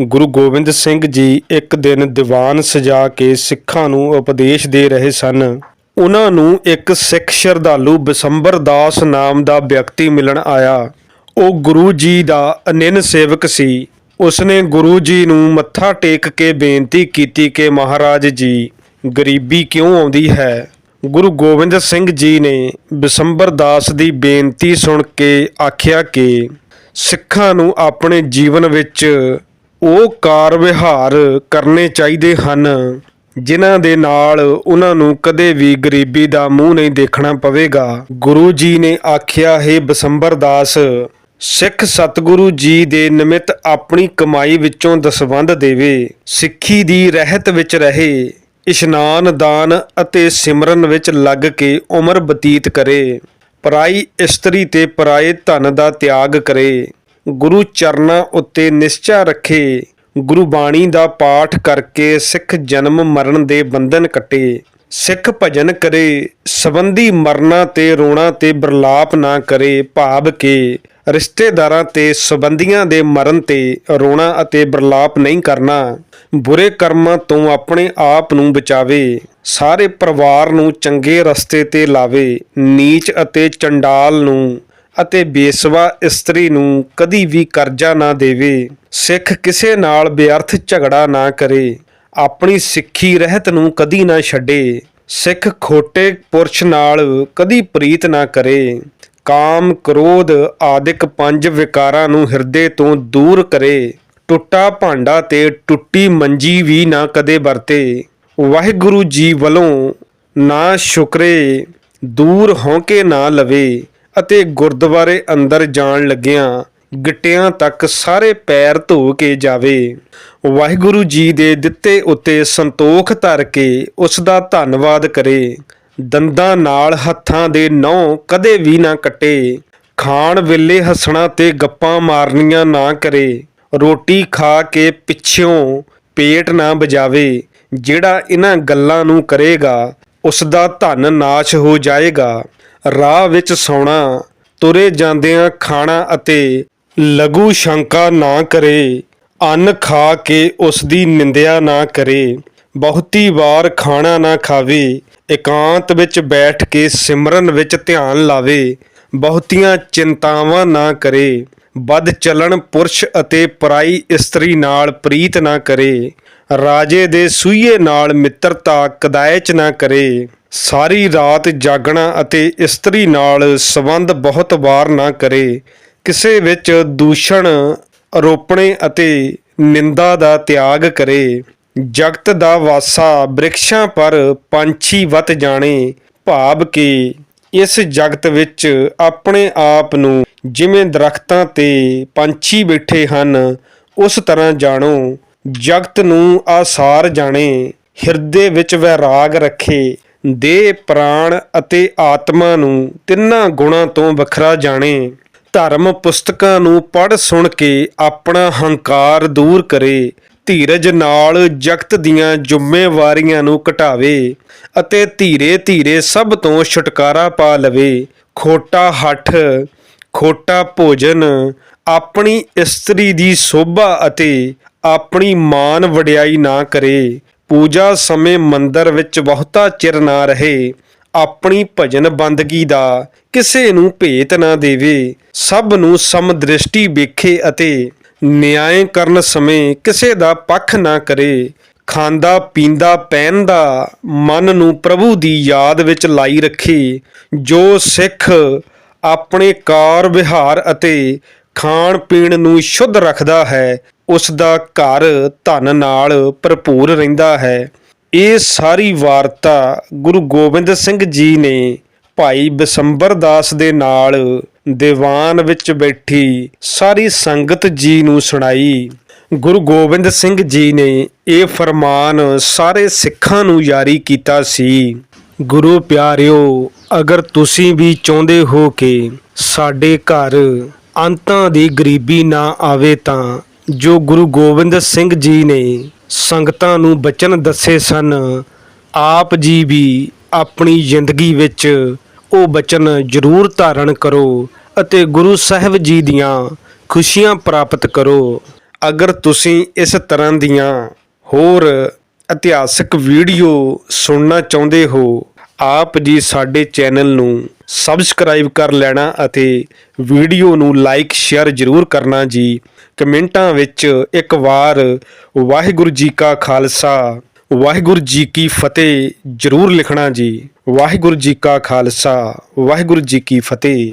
ਗੁਰੂ ਗੋਬਿੰਦ ਸਿੰਘ ਜੀ ਇੱਕ ਦਿਨ ਦੀਵਾਨ ਸਜਾ ਕੇ ਸਿੱਖਾਂ ਨੂੰ ਉਪਦੇਸ਼ ਦੇ ਰਹੇ ਸਨ। ਉਹਨਾਂ ਨੂੰ ਇੱਕ ਸਿੱਖ ਸ਼ਰਧਾਲੂ ਬਸੰਬਰ ਦਾਸ ਨਾਮ ਦਾ ਵਿਅਕਤੀ ਮਿਲਣ ਆਇਆ। ਉਹ ਗੁਰੂ ਜੀ ਦਾ ਅਨਿਨ ਸੇਵਕ ਸੀ। ਉਸਨੇ ਗੁਰੂ ਜੀ ਨੂੰ ਮੱਥਾ ਟੇਕ ਕੇ ਬੇਨਤੀ ਕੀਤੀ ਕਿ ਮਹਾਰਾਜ ਜੀ, ਗਰੀਬੀ ਕਿਉਂ ਆਉਂਦੀ ਹੈ? ਗੁਰੂ ਗੋਬਿੰਦ ਸਿੰਘ ਜੀ ਨੇ ਬਿਸੰਬਰ ਦਾਸ ਦੀ ਬੇਨਤੀ ਸੁਣ ਕੇ ਆਖਿਆ ਕਿ ਸਿੱਖਾਂ ਨੂੰ ਆਪਣੇ ਜੀਵਨ ਵਿੱਚ ਉਹ ਕਾਰ ਵਿਹਾਰ ਕਰਨੇ ਚਾਹੀਦੇ ਹਨ, ਜਿਨ੍ਹਾਂ ਦੇ ਨਾਲ ਉਹਨਾਂ ਨੂੰ ਕਦੇ ਵੀ ਗਰੀਬੀ ਦਾ ਮੂੰਹ ਨਹੀਂ ਦੇਖਣਾ ਪਵੇਗਾ। ਗੁਰੂ ਜੀ ਨੇ ਆਖਿਆ, ਹੈ ਬਸੰਬਰ ਦਾਸ, ਸਿੱਖ ਸਤਿਗੁਰੂ ਜੀ ਦੇ ਨਿਮਿਤ ਆਪਣੀ ਕਮਾਈ ਵਿੱਚੋਂ ਦਸਵੰਧ ਦੇਵੇ। ਸਿੱਖੀ ਦੀ ਰਹਿਤ ਵਿੱਚ ਰਹੇ, ਇਸ਼ਨਾਨ, ਦਾਨ ਅਤੇ ਸਿਮਰਨ ਵਿੱਚ ਲੱਗ ਕੇ ਉਮਰ ਬਤੀਤ ਕਰੇ। ਪਰਾਈ ਇਸਤਰੀ ਤੇ ਪਰਾਏ ਧਨ ਦਾ ਤਿਆਗ ਕਰੇ। ਗੁਰੂ ਚਰਨਾਂ ਉੱਤੇ ਨਿਸ਼ਚਾ ਰੱਖੇ, ਗੁਰੂ ਬਾਣੀ ਦਾ ਪਾਠ ਕਰਕੇ ਸਿੱਖ ਜਨਮ ਮਰਨ ਦੇ ਬੰਧਨ ਕੱਟੇ। ਸਿੱਖ ਭਜਨ ਕਰੇ, ਸਬੰਧੀ ਮਰਨਾ ਤੇ ਰੋਣਾ ਤੇ ਬਰਲਾਪ ਨਾ ਕਰੇ ਭਾਵ ਕੇ, ਰਿਸ਼ਤੇਦਾਰਾਂ ਤੇ ਸਬੰਧੀਆਂ ਦੇ ਮਰਨ ਤੇ ਰੋਣਾ ਅਤੇ ਬਰਲਾਪ ਨਹੀਂ ਕਰਨਾ। ਬੁਰੇ ਕਰਮਾਂ ਤੋਂ ਆਪਣੇ ਆਪ ਨੂੰ ਬਚਾਵੇ, ਸਾਰੇ ਪਰਿਵਾਰ ਨੂੰ ਚੰਗੇ ਰਸਤੇ ਤੇ ਲਾਵੇ, ਨੀਚ ਅਤੇ ਚੰਡਾਲ ਨੂੰ ਅਤੇ ਬੇਸਵਾ ਇਸਤਰੀ ਨੂੰ ਕਦੀ ਵੀ ਕਰਜ਼ਾ ਨਾ ਦੇਵੇ, ਸਿੱਖ ਕਿਸੇ ਨਾਲ ਬੇਅਰਥ ਝਗੜਾ ਨਾ ਕਰੇ, ਆਪਣੀ ਸਿੱਖੀ ਰਹਿਤ ਨੂੰ ਕਦੀ ਨਾ ਛੱਡੇ, ਸਿੱਖ ਖੋਟੇ ਪੁਰਸ਼ ਨਾਲ ਕਦੀ ਪ੍ਰੀਤ ਨਾ ਕਰੇ, ਕਾਮ ਕ੍ਰੋਧ ਆਦਿਕ ਪੰਜ ਵਿਕਾਰਾਂ ਨੂੰ ਹਿਰਦੇ ਤੋਂ ਦੂਰ ਕਰੇ, ਟੁੱਟਾ ਭਾਂਡਾ ਤੇ ਟੁੱਟੀ ਮੰਜੀ ਵੀ ਨਾ ਕਦੇ ਵਰਤੇ, ਵਾਹਿਗੁਰੂ ਜੀ ਵੱਲੋਂ ਨਾ ਸ਼ੁਕਰੇ, ਦੂਰ ਹੌਂਕੇ ਨਾ ਲਵੇ ਅਤੇ ਗੁਰਦੁਆਰੇ ਅੰਦਰ ਜਾਣ ਲੱਗਿਆਂ ਗਿੱਟਿਆਂ ਤੱਕ ਸਾਰੇ ਪੈਰ ਧੋ ਕੇ ਜਾਵੇ। ਵਾਹਿਗੁਰੂ ਜੀ ਦੇ ਦਿੱਤੇ ਉੱਤੇ ਸੰਤੋਖ ਧਰ ਕੇ ਉਸ ਦਾ ਧੰਨਵਾਦ ਕਰੇ। ਦੰਦਾਂ ਨਾਲ ਹੱਥਾਂ ਦੇ ਨਹੁੰ ਕਦੇ ਵੀ ਨਾ ਕੱਟੇ। ਖਾਣ ਵੇਲੇ ਹੱਸਣਾ ਤੇ ਗੱਪਾਂ ਮਾਰਨੀਆਂ ਨਾ ਕਰੇ। ਰੋਟੀ ਖਾ ਕੇ ਪਿੱਛੋਂ ਪੇਟ ਨਾ ਬਜਾਵੇ ਜਿਹੜਾ ਇਹਨਾਂ ਗੱਲਾਂ ਨੂੰ ਕਰੇਗਾ, ਉਸ ਦਾ ਧਨ ਨਾਸ਼ ਹੋ ਜਾਏਗਾ। ਰਾਹ ਵਿੱਚ ਸੌਣਾ, ਤੁਰੇ ਜਾਂਦਿਆਂ ਖਾਣਾ ਅਤੇ ਲਘੂ ਸ਼ੰਕਾ ਨਾ ਕਰੇ, ਅੰਨ ਖਾ ਕੇ ਉਸ ਦੀ ਨਿੰਦਿਆ ਨਾ ਕਰੇ, ਬਹੁਤੀ ਵਾਰ ਖਾਣਾ ਨਾ ਖਾਵੇ, ਇਕਾਂਤ ਵਿੱਚ ਬੈਠ ਕੇ ਸਿਮਰਨ ਵਿੱਚ ਧਿਆਨ ਲਾਵੇ, ਬਹੁਤੀਆਂ ਚਿੰਤਾਵਾਂ ਨਾ ਕਰੇ, ਵੱਧ ਚੱਲਣ ਪੁਰਸ਼ ਅਤੇ ਪਰਾਈ ਇਸਤਰੀ ਨਾਲ ਪ੍ਰੀਤ ਨਾ ਕਰੇ ਰਾਜੇ ਦੇ ਸੂਈਏ ਨਾਲ ਮਿੱਤਰਤਾ ਕਦਾਇਚ ਨਾ ਕਰੇ। ਸਾਰੀ ਰਾਤ ਜਾਗਣਾ ਅਤੇ ਇਸਤਰੀ ਨਾਲ ਸੰਬੰਧ ਬਹੁਤ ਵਾਰ ਨਾ ਕਰੇ। ਕਿਸੇ ਵਿੱਚ ਦੂਸ਼ਣ ਆਰੋਪਣੇ ਅਤੇ ਨਿੰਦਾ ਦਾ ਤਿਆਗ ਕਰੇ। ਜਗਤ ਦਾ ਵਾਸਾ ਬ੍ਰਿਕਸ਼ਾਂ ਪਰ ਪੰਛੀ ਵਤ ਜਾਣੇ। ਭਾਵ ਕਿ ਇਸ ਜਗਤ ਵਿੱਚ ਆਪਣੇ ਆਪ ਨੂੰ ਜਿਵੇਂ ਦਰਖਤਾਂ ਤੇ ਪੰਛੀ ਬੈਠੇ ਹਨ, ਉਸ ਤਰ੍ਹਾਂ ਜਾਣੋ। ਜਗਤ ਨੂੰ ਆਸਾਰ ਜਾਣੇ, ਹਿਰਦੇ ਵਿੱਚ ਵੈਰਾਗ ਰੱਖੇ ਦੇ ਪ੍ਰਾਣ ਅਤੇ ਆਤਮਾ ਨੂੰ ਤਿੰਨਾਂ ਗੁਣਾਂ ਤੋਂ ਵੱਖਰਾ ਜਾਣੇ। ਧਰਮ ਪੁਸਤਕਾਂ ਨੂੰ ਪੜ੍ਹ ਸੁਣ ਕੇ ਆਪਣਾ ਹੰਕਾਰ ਦੂਰ ਕਰੇ, ਧੀਰਜ ਨਾਲ ਜਗਤ ਦੀਆਂ ਜ਼ਿੰਮੇਵਾਰੀਆਂ ਨੂੰ ਘਟਾਵੇ ਅਤੇ ਧੀਰੇ ਧੀਰੇ ਸਭ ਤੋਂ ਛੁਟਕਾਰਾ ਪਾ ਲਵੇ। ਖੋਟਾ ਹੱਠ, ਖੋਟਾ ਭੋਜਨ, ਆਪਣੀ ਇਸਤਰੀ ਦੀ ਸੋਭਾ ਅਤੇ ਆਪਣੀ ਮਾਨ ਵਡਿਆਈ ਨਾ ਕਰੇ, ਪੂਜਾ ਸਮੇਂ ਮੰਦਰ ਵਿੱਚ ਬਹੁਤਾ ਚਿਰ ਨਾ ਰਹੇ, ਆਪਣੀ ਭਜਨ ਬੰਦਗੀ ਦਾ ਕਿਸੇ ਨੂੰ ਭੇਤ ਨਾ ਦੇਵੇ, ਸਭ ਨੂੰ ਸਮਦ੍ਰਿਸ਼ਟੀ ਵੇਖੇ ਅਤੇ ਨਿਆਂ ਕਰਨ ਸਮੇਂ ਕਿਸੇ ਦਾ ਪੱਖ ਨਾ ਕਰੇ, ਖਾਂਦਾ ਪੀਂਦਾ ਪਹਿਨਦਾ ਮਨ ਨੂੰ ਪ੍ਰਭੂ ਦੀ ਯਾਦ ਵਿੱਚ ਲਾਈ ਰੱਖੇ, ਜੋ ਸਿੱਖ ਆਪਣੇ ਕਾਰ ਵਿਹਾਰ ਅਤੇ ਖਾਣ ਪੀਣ ਨੂੰ ਸ਼ੁੱਧ ਰੱਖਦਾ ਹੈ ਉਸ ਦਾ ਘਰ ਧਨ ਨਾਲ ਭਰਪੂਰ ਰਹਿੰਦਾ ਹੈ। ਇਹ ਸਾਰੀ ਵਾਰਤਾ ਗੁਰੂ ਗੋਬਿੰਦ ਸਿੰਘ ਜੀ ਨੇ ਭਾਈ ਬਿਸੰਬਰ ਦਾਸ ਦੇ ਨਾਲ ਦੀਵਾਨ ਵਿੱਚ ਬੈਠੀ ਸਾਰੀ ਸੰਗਤ ਜੀ ਨੂੰ ਸੁਣਾਈ। ਗੁਰੂ ਗੋਬਿੰਦ ਸਿੰਘ ਜੀ ਨੇ ਇਹ ਫਰਮਾਨ ਸਾਰੇ ਸਿੱਖਾਂ ਨੂੰ ਜਾਰੀ ਕੀਤਾ ਸੀ। ਗੁਰੂ ਪਿਆਰਿਓ, ਅਗਰ ਤੁਸੀਂ ਵੀ ਚਾਹੁੰਦੇ ਹੋ ਕਿ ਸਾਡੇ ਘਰ ਅੰਤਾਂ ਦੀ ਗਰੀਬੀ ਨਾ ਆਵੇ ਤਾਂ, ਜੋ ਗੁਰੂ ਗੋਬਿੰਦ ਸਿੰਘ ਜੀ ਨੇ ਸੰਗਤਾਂ ਨੂੰ ਬਚਨ ਦੱਸੇ ਸਨ, ਆਪ ਜੀ ਵੀ ਆਪਣੀ ਜ਼ਿੰਦਗੀ ਵਿੱਚ ਉਹ ਬਚਨ ਜ਼ਰੂਰ ਧਾਰਨ ਕਰੋ ਅਤੇ ਗੁਰੂ ਸਾਹਿਬ ਜੀ ਦੀਆਂ ਖੁਸ਼ੀਆਂ ਪ੍ਰਾਪਤ ਕਰੋ। ਅਗਰ ਤੁਸੀਂ ਇਸ ਤਰ੍ਹਾਂ ਦੀਆਂ ਹੋਰ ਇਤਿਹਾਸਕ ਵੀਡੀਓ ਸੁਣਨਾ ਚਾਹੁੰਦੇ ਹੋ, ਆਪ ਜੀ ਸਾਡੇ ਚੈਨਲ ਨੂੰ ਸਬਸਕ੍ਰਾਈਬ ਕਰ ਲੈਣਾ ਅਤੇ ਵੀਡੀਓ ਨੂੰ ਲਾਈਕ ਸ਼ੇਅਰ ਜ਼ਰੂਰ ਕਰਨਾ ਜੀ। ਕਮੈਂਟਾਂ ਵਿੱਚ ਇੱਕ ਵਾਰ ਵਾਹਿਗੁਰੂ ਜੀ ਕਾ ਖਾਲਸਾ, ਵਾਹਿਗੁਰੂ ਜੀ ਕੀ ਫਤਿਹ ਜ਼ਰੂਰ ਲਿਖਣਾ ਜੀ। ਵਾਹਿਗੁਰੂ ਜੀ ਕਾ ਖਾਲਸਾ, ਵਾਹਿਗੁਰੂ ਜੀ ਕੀ ਫਤਿਹ।